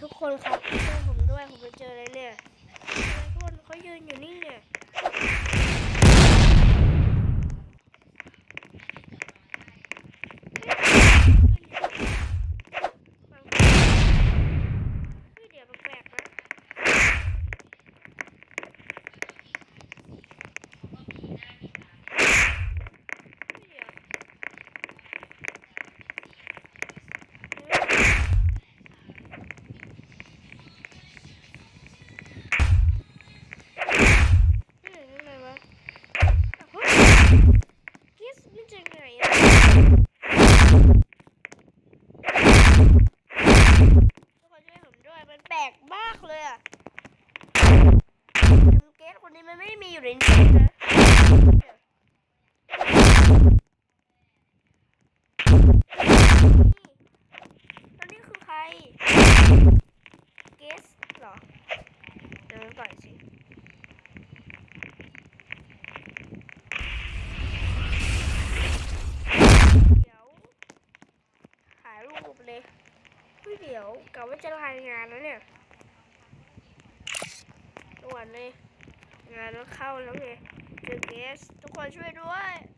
ทุกคนครับช่วยผมด้วยผมไปเจอเลยเนี่ยทุกคนเขายืนอยู่นี่เนี่ยเฮ้ยเดี๋ยวแปลกๆนะเฮ้ยเดี๋ยวเฮ้ยยังไงวะเฮ้ย คิสนี่จะไงอะทุกคนช่วยผมด้วย มันแปลกมากเลยอะเกสคนนี้มันไม่มีอยู่ในนี้นะแล้วนี่คือใครเกสเหรอ เดี๋ยวก่อนสิ ถ่ายรูปเลยเฮ้ยเดี๋ยวกะว่าจะรายงานแล้วเนี่ยด่วนเลย งานแล้วเข้าแล้วไงเจอเกสทุกคนช่วยด้วย